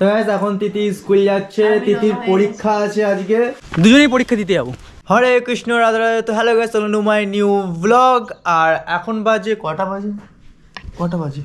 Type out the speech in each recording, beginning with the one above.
তো এখন তিথি স্কুল যাচ্ছে হয়ে পরীক্ষা আছে আজকে। দুজনেই পরীক্ষা দিতে যাব। হরে কৃষ্ণ রাধা রাধা। তো হ্যালো গাইস চলুন মাই নিউ ব্লগ আর এখন বাজে কটা বাজে? কটা বাজে?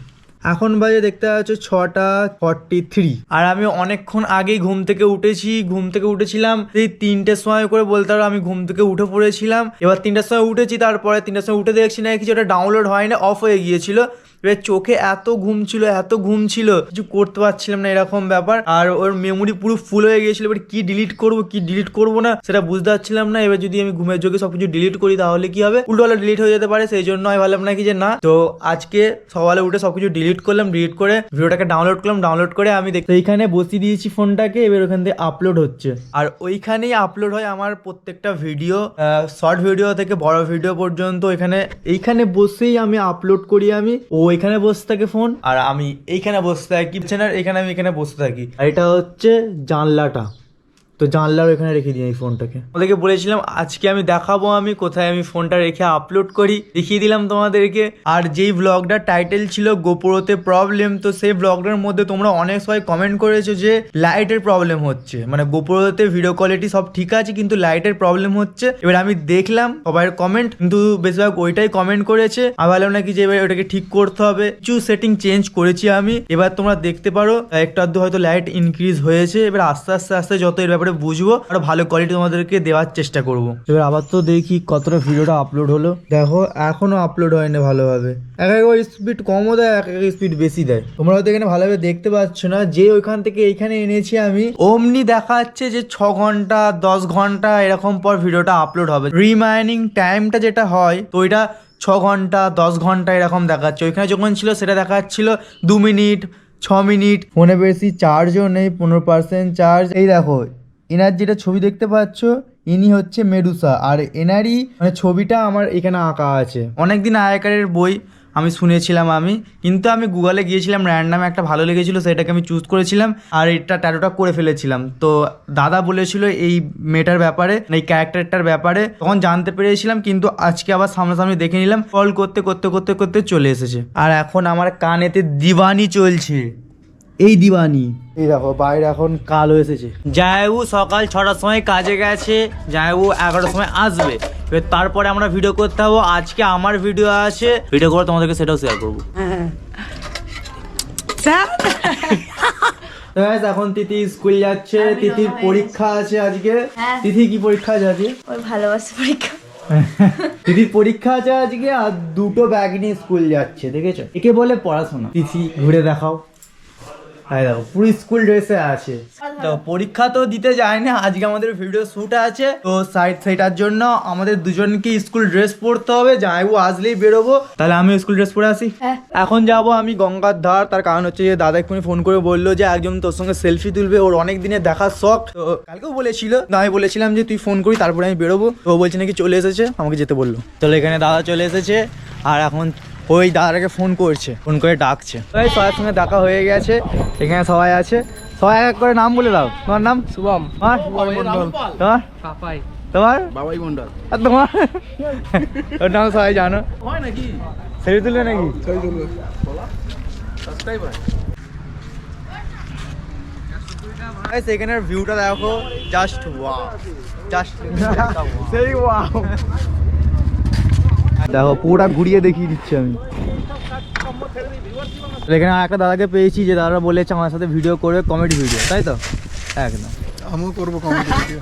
এখন বাজে দেখতে পাচ্ছ ছটা ফর্টি থ্রি আর আমি অনেকক্ষণ আগেই ঘুম থেকে উঠেছি। ঘুম থেকে উঠেছিলাম এই তিনটের সময় করে বলতে পারো আমি ঘুম থেকে উঠে পড়েছিলাম। এবার তিনটার সময় উঠেছি তারপরে তিনটার সময় উঠে দেখছি না কিছু একটা ডাউনলোড হয় না অফ হয়ে গিয়েছিল। এবার চোখে এত ঘুম ছিল, এত ঘুম ছিল, কিছু করতে পারছিলাম না এরকম ব্যাপার। আর ওর মেমোরি পুরো ফুল হয়ে গিয়েছিল, এবার কি ডিলিট করব, কি ডিলিট করব না, সেটা বুঝতে পারছিলাম না। এবার যদি আমি ঘুমের যোগে সবকিছু ডিলিট করি, তাহলে কি হবে? উল্টো ডিলিট হয়ে যেতে পারে, সেই জন্য আমি ভাবলাম নাকি যে না। তো আজকে সকালে উঠে সবকিছু ডিলিট করলাম ডিলিট করে ভিডিওটাকে ডাউনলোড করলাম ডাউনলোড করে আমি দেখতে এইখানে বসিয়ে দিয়েছি ফোনটাকে, এবার ওখান থেকে আপলোড হচ্ছে। আর ওইখানেই আপলোড হয় আমার প্রত্যেকটা ভিডিও শর্ট ভিডিও থেকে বড় ভিডিও পর্যন্ত। এখানে এইখানে বসেই আমি আপলোড করি আমি। ও এখানে বসে থাকে ফোন। আর আমি এইখানে বসে থাকি। না এখানে আমি এখানে বসে থাকি। আর এটা হচ্ছে জানলাটা। তো জানলার এখানে রেখে দিই এই ফোনটাকে। ওদেরকে বলেছিলাম, আজকে আমি দেখাবো আমি, কোথায় আমি ফোনটা রেখে আপলোড করি। দেখিয়ে দিলাম তোমাদেরকে। আর যেই ব্লগটার টাইটেল ছিল গোপুরতে প্রবলেম তো সেই ব্লগটার মধ্যে তোমরা অনেক সবাই কমেন্ট করেছ যে লাইটের প্রবলেম হচ্ছে। মানে গোপুরতে ভিডিও কোয়ালিটি সব ঠিক আছে, কিন্তু লাইটের প্রবলেম হচ্ছে। এবার আমি দেখলাম সবাই কমেন্ট কিন্তু বেশিরভাগ ওইটাই কমেন্ট করেছে। আমি ভাবলাম নাকি যে এবার ওটাকে ঠিক করতে হবে। কিছু সেটিং চেঞ্জ করেছি আমি। এবার তোমরা দেখতে পারো, একটা হয়তো লাইট ইনক্রিজ হয়েছে। এবার আস্তে আস্তে আস্তে যত এর ব্যাপারে বুঝব আর ভালো কোয়ালিটি তোমাদেরকে দেওয়ার চেষ্টা করব। এবার আবার তো দেখি কতটা ভিডিওটা আপলোড হলো। দেখো এখনও আপলোড হয়নি ভালোভাবে। এক এক স্পিড কমও দেয় এক এক স্পিড বেশি দেয়। তোমরা হয়তো এখানে ভালোভাবে দেখতে পাচ্ছ না যে ওইখান থেকে এখানে এনেছি আমি। অমনি দেখাচ্ছে যে ছ ঘণ্টা দশ ঘণ্টা এরকম পর ভিডিওটা আপলোড হবে। রিমাইনিং টাইমটা যেটা হয় তো ওইটা ছ ঘণ্টা দশ ঘণ্টা এরকম দেখাচ্ছে। ওইখানে যখন ছিল সেটা দেখাচ্ছিল দু মিনিট ছ মিনিট। ফোনে বেশি চার্জও নেই পনেরো পার্সেন্ট চার্জ এই দেখো এনার যেটা ছবি দেখতে পাচ্ছ, ইনি হচ্ছে মেডুসা। আর এনারই মানে ছবিটা আমার এখানে আঁকা আছে। অনেকদিন আগেকারের বই আমি শুনেছিলাম আমি, কিন্তু আমি গুগলে গিয়েছিলাম র্যান্ডাম একটা ভালো লেগেছিল, সেটাকে আমি চুজ করেছিলাম, আর এটা ট্যাটুটা করে ফেলেছিলাম। তো দাদা বলেছিল এই মেয়েটার ব্যাপারে এই ক্যারেক্টারটার ব্যাপারে, তখন জানতে পেরেছিলাম, কিন্তু আজকে আবার সামনাসামনি দেখে নিলাম কল করতে করতে করতে করতে চলে এসেছে। আর এখন আমার কানেতে দিবানি চলছে। এই দিবানি এই দেখো বাইরে এখন কালো এসেছে। জায়ু সকাল ছটার সময় কাজে গেছে জায়ু এগারোটার সময় আসবে। এবার তারপরে আমরা ভিডিও করতে হব আজকে আমার ভিডিও আছে ভিডিও করে তোমাদেরকে সেটাও শেয়ার করব। এখন তিথি স্কুল যাচ্ছে তিথির পরীক্ষা আছে আজকে। হ্যাঁ। তিথি কি পরীক্ষা আছে আজকে? ওই ভালোবাসা পরীক্ষা। দিদির পরীক্ষা আছে আজকে আর দুটো ব্যাগ নিয়ে স্কুল যাচ্ছে দেখেছ? একে বলে পড়াশোনা। তিথি ঘুরে দেখাও। দেখো পুরো স্কুল ড্রেসে আছে। তো পরীক্ষা তো দিতে যায় না আজকে আমাদের ভিডিও শুট আছে। তো সাইড সেটার জন্য আমাদের দুজনকে স্কুল ড্রেস পরতে হবে যাইবো আসলেই বেরোবো। তাহলে আমি স্কুল ড্রেস পরে আসি। হ্যাঁ। এখন যাব আমি গঙ্গার ধার তার কারণ হচ্ছে যে দাদা এক্ষুনি ফোন করে বলল যে একজন তোর সঙ্গে সেলফি তুলবে ওর অনেক দিনের দেখার শখ। তো কালকেও বলেছিল না আমি বলেছিলাম যে তুই ফোন করি তারপরে আমি বেরোবো। তো ও বলছে নাকি চলে এসেছে আমাকে যেতে বলল। তাহলে এখানে দাদা চলে এসেছে আর এখন ওই দাদাটাকে ফোন করছে ফোন করে ডাকছে। ওই সবার সঙ্গে দেখা হয়ে গেছে এখানে সবাই আছে। সবাই এক করে নাম বলে দাও। তোমার নাম? শুভম। তোমার? তোমার? তোমার? বাবাই মন্ডল আর তোমার? ওর নাম সবাই জানো। হয় নাকি? সেলফি তুলবে নাকি? গাইস এখানের ভিউটা দেখো জাস্ট ওয়াও জাস্ট সেই ওয়াও দেখো পুরোটা ঘুরিয়ে দেখিয়ে দিচ্ছি আমি। এখানে একটা দাদাকে পেয়েছি যে দাদারা বলেছে আমার সাথে ভিডিও করবে কমেডি ভিডিও তাই তো? একদম। আমিও করব কমেডি ভিডিও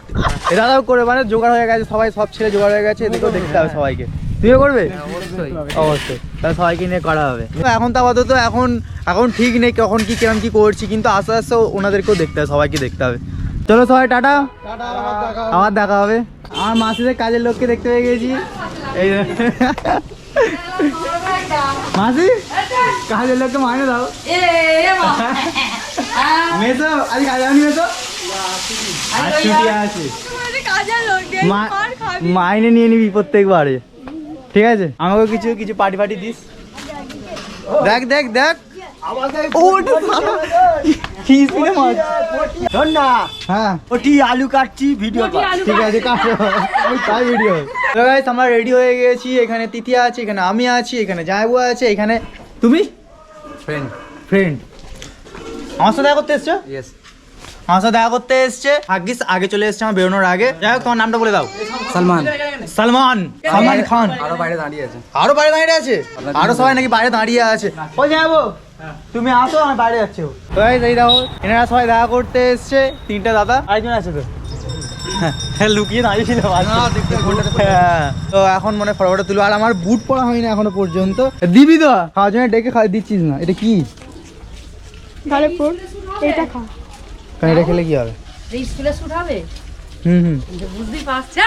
এ দাদাও করে মানে জোগাড় হয়ে গেছে সবাই সব ছেলে জোগাড় হয়ে গেছে এদিকেও দেখতে হবে সবাইকে। তুইও করবে? অবশ্যই। অবশ্যই। তাহলে সবাইকে নিয়ে করা হবে। তো এখন তো আপাতত এখন এখন ঠিক নেই কখন কি কিরম কি করছি কিন্তু আস্তে আস্তে ওনাদেরকেও দেখতে হবে সবাইকে দেখতে হবে। চলো সবাই টাটা। আবার দেখা হবে। আমার মাসিদের কাজের লোককে দেখতে পেয়ে গেছি। এই। মাসি কাজের লোককে মাইনে দাও। মেসো আজ কাজে আনি মেসো? আজ ছুটি আছে। মাইনে নিয়ে নিবি প্রত্যেকবারে। ঠিক আছে? আমাকে কিছু কিছু পার্টি পার্টি দিস। দেখ দেখ দেখ। ও, মাছ। শোন না হ্যাঁ। ওটি আলু কাটছি ভিডিও ঠিক আছে কাটো। তাই ভিডিও গাইস আমরা রেডি হয়ে গেছি এখানে তিথি আছে এখানে আমি আছি এখানে জায়বু আছে এখানে তুমি? ফ্রেন্ড ফ্রেন্ড আমার সাথে দেখা করতে এসছো? ইয়েস আমার সাথে দেখা করতে এসছে। ভাগ্যিস আগে চলে এসছে আমার বেরোনোর আগে। যাই হোক তোমার নামটা বলে দাও। সালমান। সালমান। সালমান খান। আরও বাইরে দাঁড়িয়ে আছে। আরও বাইরে দাঁড়িয়ে আছে? আরও সবাই নাকি বাইরে দাঁড়িয়ে আছে? ওই যাব তুমি আসো আমি বাইরে যাচ্ছি। এই দেখো এনারা সবাই দেখা করতে এসছে তিনটা দাদা। আরেকজন আছে তো। হ্যাঁ লুকিয়ে দাঁড়িয়ে হ্যাঁ তো এখন মনে ফটোটা তুলো আর আমার বুট পরা হয়নি এখনও পর্যন্ত। দিবি তো? খাওয়ার জন্য ডেকে খাওয়া দিচ্ছিস না। এটা কি? এটা খা। কারণ এটা খেলে কি হবে? স্কুলে শুট হবে? হুম হুম। বুঝতেই পারছি।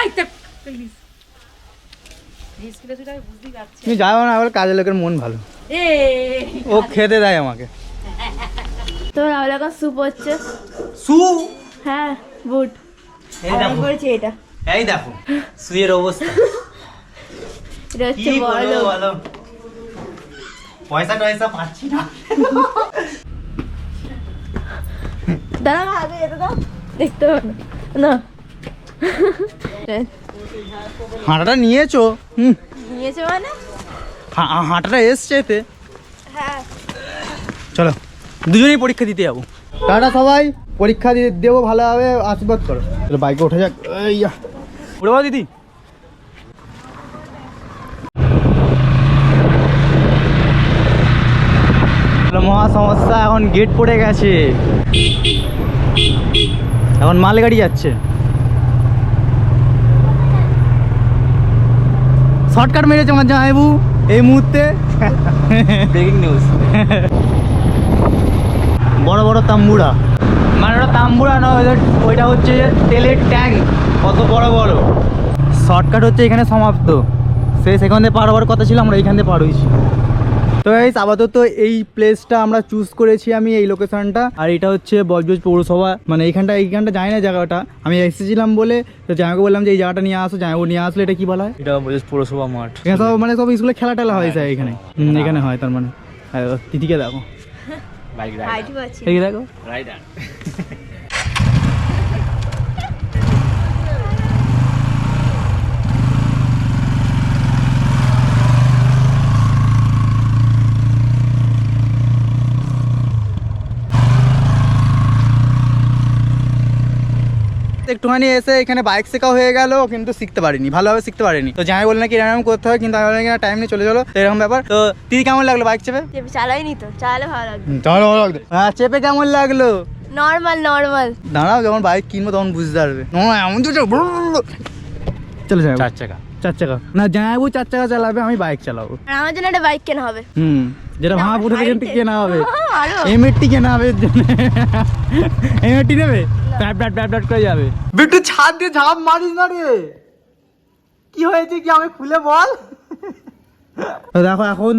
তুমি যাও না কাজের লোকের মন ভালো। ও খেতে দেয় আমাকে। তো রাহুল এখন স্যুপ হচ্ছে। সু হ্যাঁ বুট। এই দেখো। করেছি এটা। এই দেখো সুয়ের অবস্থা। এটা হচ্ছে লোক। বলো পয়সা টয়সা পাচ্ছি না। দাঁড়া আগে যেতে দাও। দেখতে পাবো না। হাঁটাটা নিয়েছো? হুম। নিয়েছে মানে? হাঁটাটা এসছে এতে। হ্যাঁ। চলো দুজনেই পরীক্ষা দিতে যাব। টাটা সবাই পরীক্ষা দিয়ে দেবো ভালোভাবে আশীর্বাদ করো। বাইকে উঠে যাক। এই যা। উঠে পাও দিদি। মহা সমস্যা এখন গেট পড়ে গেছে। এখন মালগাড়ি যাচ্ছে। শর্টকাট মেরেছে আমার জামাইবু এই মুহূর্তে ব্রেকিং নিউজ বড় বড় তাম্বুরা। মানে ওটা তাম্বুরা নয় ওইটা হচ্ছে যে তেলের ট্যাঙ্ক কত বড় বড়। শর্টকাট হচ্ছে এখানে সমাপ্ত। সে সেখান থেকে পার হওয়ার কথা ছিল আমরা এইখান থেকে পার হয়েছি। তো এই আপাতত এই প্লেসটা আমরা চুজ করেছি আমি এই লোকেশনটা আর এটা হচ্ছে বজবজ পৌরসভা। মানে এইখানটা এইখানটা জানি না জায়গাটা। আমি এসেছিলাম বলে তো জামাইকে বললাম যে এই জায়গাটা নিয়ে আসো জামাইবু নিয়ে আসলে এটা কি বলা হয়? এটা বলছিস পৌরসভা মাঠ। এখানে সব মানে সব স্কুলে খেলা টেলা হয় স্যার এখানে। এখানে হয় তার মানে। তিথিকে দেখো। দেখো। রাইডার একটুখানি এসে এখানে বাইক শেখা হয়ে গেল কিন্তু শিখতে পারিনি ভালোভাবে শিখতে পারিনি। তো যাই বললেন কি এরকম করতে হয় কিন্তু আমি টাইম নিয়ে চলে চলো তো এরকম ব্যাপার। তো দিদি কেমন লাগল বাইক চেপে? চেপে চালাইনি তো চালালে ভালো লাগবে। চলো ভালো লাগল হ্যাঁ চেপে কেমন লাগল? নর্মাল নর্মাল দাঁড়াও যখন বাইক কিনবো তখন বুঝতে পারবে। এমন তো চলো যাই। চার চাকা। চার চাকা। না জানাব চার চাকা চালাবে আমি বাইক চালাবো। আমার জন্য একটা বাইক কেনা হবে। হুম যেটা ভাঙা ফুটে কেনা হবে। আরও এমএরটি কেনা হবে। এমএরটি নেবে? প্যাট প্যাট প্যাট প্যাট করে যাবে। বিট্টু ছাদ দিয়ে ঝাঁপ মারিস না রে। কি হয়েছে কি আমি খুলে বল? দেখো এখন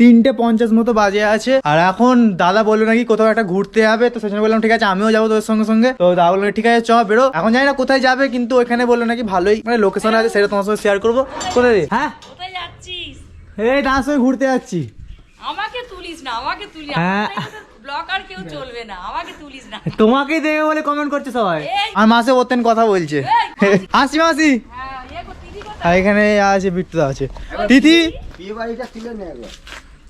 তিনটে পঞ্চাশ মতো বাজে আছে। আর এখন দাদা বলল নাকি কোথাও একটা ঘুরতে যাবে তো সেজন্য বললাম ঠিক আছে আমিও যাব তোর সঙ্গে সঙ্গে। তো দাদা বলল ঠিক আছে চ বেরো। এখন জানি না কোথায় যাবে কিন্তু ওখানে বলল নাকি ভালোই মানে লোকেশন আছে সেটা তোমার সঙ্গে শেয়ার করব। কোথায় রে? হ্যাঁ? এই ডান্স হয়ে ঘুরতে যাচ্ছি। আমাকে তুলিস না আমাকে তুলি। হ্যাঁ। ব্লক আর কেউ চলবে না আমাকে তুলিস না। তোমাকেই দেখে বলে কমেন্ট করছে সবাই। আর মাসে ওতেন কথা বলছে। হাসি মাসি। হ্যাঁ? আর এখানে আছে বিট্টু আছে। তিথি?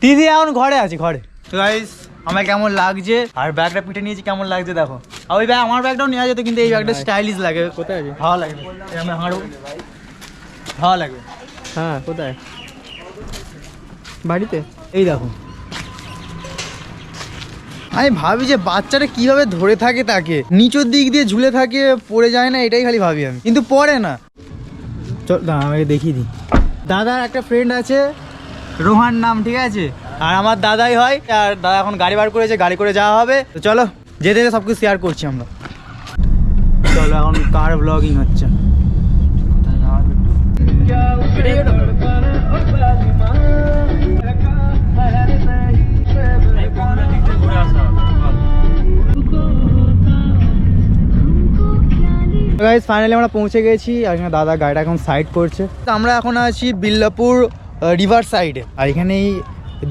তিথি? এখন ঘরে আছে ঘরে। তো গাইস আমার কেমন লাগছে? আর ব্যাগটা পিঠে নিয়েছি কেমন লাগছে দেখো। আর ওই ব্যাগ আমার ব্যাগটাও নেওয়া যেত কিন্তু এই ব্যাগটা স্টাইলিশ লাগে। কোথায় আছে? ভালো লাগবে আমি হাঁটবো ভালো লাগবে হ্যাঁ কোথায়? বাড়িতে? এই দেখো। আমি ভাবি যে বাচ্চাটা কীভাবে ধরে থাকে তাকে। নিচের দিক দিয়ে ঝুলে থাকে, পড়ে যায় না, এটাই খালি ভাবি আমি। কিন্তু পড়ে না। চল, দাঁড়া আমাকে দেখিয়ে দিই। দাদার একটা ফ্রেন্ড আছে, রোহান নাম, ঠিক আছে? আর আমার দাদাই হয়, আর দাদা এখন গাড়ি বার করেছে, গাড়ি করে যাওয়া হবে। তো চলো, যেতে যেতে সব কিছু শেয়ার করছি আমরা। চলো, এখন কার ব্লগিং হচ্ছে? গাইজ ফাইনালি আমরা পৌঁছে গেছি আর এখানে দাদা গাড়িটা এখন সাইড করছে। তো আমরা এখন আছি বিল্লাপুর রিভার সাইডে আর এখানেই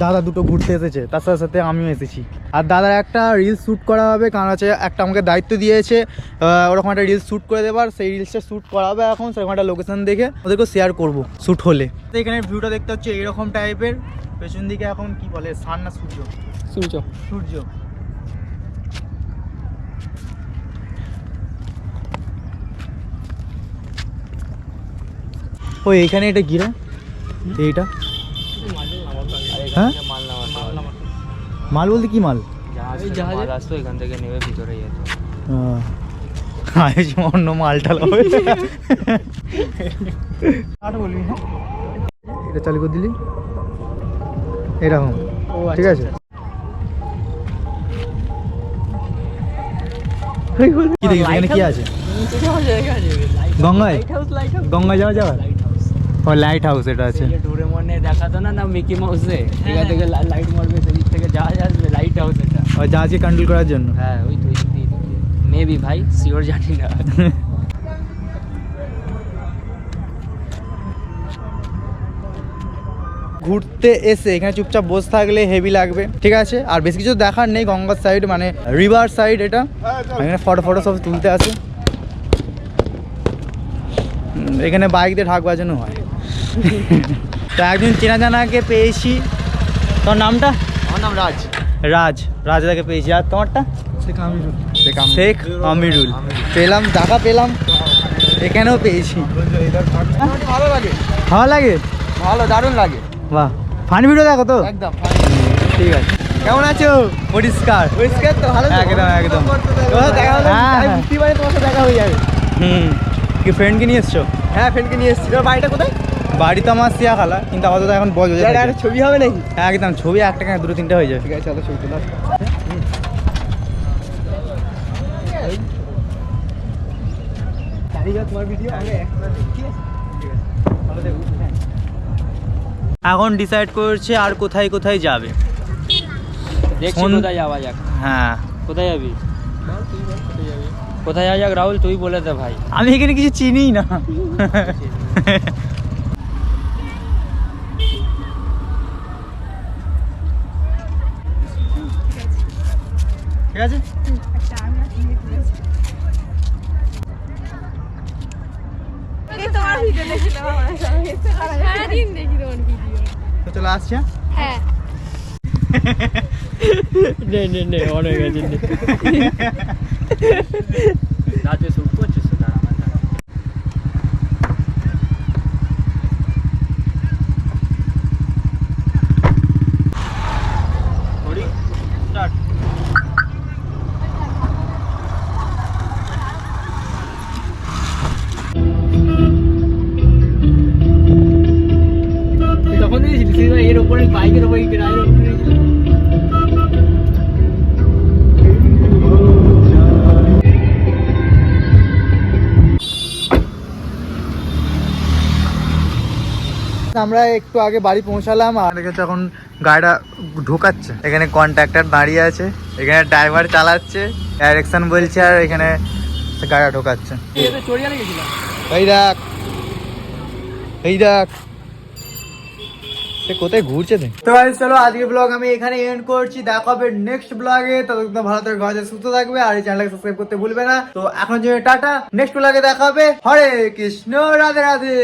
দাদা দুটো ঘুরতে এসেছে তার সাথে সাথে আমিও এসেছি। আর দাদার একটা রিলস শ্যুট করা হবে কারণ হচ্ছে একটা আমাকে দায়িত্ব দিয়েছে ওরকম একটা রিলস শ্যুট করে দেবার সেই রিলসটা শ্যুট করা হবে এখন সেরকম একটা লোকেশন দেখে ওদেরকে শেয়ার করব শ্যুট হলে। তো এখানে ভিউটা দেখতে হচ্ছে এইরকম টাইপের পেছন দিকে এখন কি বলে সান না সূর্য? সূর্য। সূর্য। ও এখানে এটা গিরা এইটা? হ্যাঁ? মাল বলতে কি মাল? আসতো এখান থেকে নেবে ভিতরে যেত অন্য মালটা এটা চালু করে দিলি? এরকম। ঠিক আছে? কি দেখিস এখানে কি আছে? গঙ্গায়? গঙ্গায় যাওয়া যাওয়া ও লাইট হাউস এটা আছে। ডোরেমনে দেখাতো না না মিকি মাউসে এখান থেকে লাইট মারবে সেদিক থেকে জাহাজ আসবে লাইট হাউস এটা। ও জাহাজকে কন্ট্রোল করার জন্য? হ্যাঁ ওই তো মেবি ভাই শিওর জানি না। ঘুরতে এসে এখানে চুপচাপ বসে থাকলে হেভি লাগবে ঠিক আছে? আর বেশি কিছু দেখার নেই গঙ্গার সাইড মানে রিভার সাইড এটা। এখানে ফটো ফটো সব তুলতে আসে। এখানে বাইক দিয়ে ঢাক বাজানো হয়। তো একজন চেনা জানাকে পেয়েছি। তোর নামটা? আমার নাম রাজ। রাজ রাজদাকে পেয়েছি। আর তোমারটা? শেখ আমিরুল। শেখ আমিরুল। পেলাম দেখা পেলাম। এখানেও পেয়েছি। ভালো লাগে। ভালো লাগে? ভালো দারুণ লাগে। বাহ। ফানি ভিডিও দেখো তো? একদম ঠিক আছে। কেমন আছো? পরিষ্কার। পরিষ্কার তো ভালো? একদম, একদম। তোমার দেখা হলো হ্যাঁ, হ্যাঁ। বুঝতেই পারি তোমার সাথে দেখা হয়ে যাবে। হুম। কি ফ্রেন্ডকে নিয়ে এসছো? হ্যাঁ ফ্রেন্ডকে নিয়ে এসেছি। তোমার বাড়িটা কোথায়? বাড়ি তো আমার সিয়া খালা কিন্তু আপাতত এখন বজ হয়ে ছবি হবে নাকি? হ্যাঁ একদম ছবি একটা কেন দুটো তিনটে হয়ে যাবে। ঠিক আছে চলো ছবি তোলা। তোমার ভিডিও আগে একসাথে ঠিক আছে এখন ডিসাইড করছে আর কোথায় কোথায় যাবে। কোথায় যাওয়া যাক। হ্যাঁ। কোথায় যাবি? কোথায় যাওয়া যাক রাহুল তুই বলে দে ভাই। আমি এখানে কিছু চিনিই না। ঠিক আছে? তো চলে আসছে হ্যাঁ? নে নে নে অনেক আছে আমরা একটু আগে বাড়ি পৌঁছালাম আর এখানে এখন গাড়িটা ঢোকাচ্ছে। এখানে কন্ট্রাক্টর দাঁড়িয়ে আছে এখানে ড্রাইভার চালাচ্ছে ডাইরেকশন বলছে আর এখানে গাড়িটা ঢোকাচ্ছে। এই দেখ সে কোথায় ঘুরছে তো guys, চলো আজকে ব্লগ আমি এখানে এন্ড করছি। দেখা হবে নেক্সট ব্লগে ততক্ষণ ভালো থাকবে ঘরে সুস্থ থাকবে আর এই চ্যানেলকে সাবস্ক্রাইব করতে ভুলবে না। তো এখন যে টাটা। নেক্সট ব্লগে দেখা হবে। হরে কৃষ্ণ রাধে রাধে।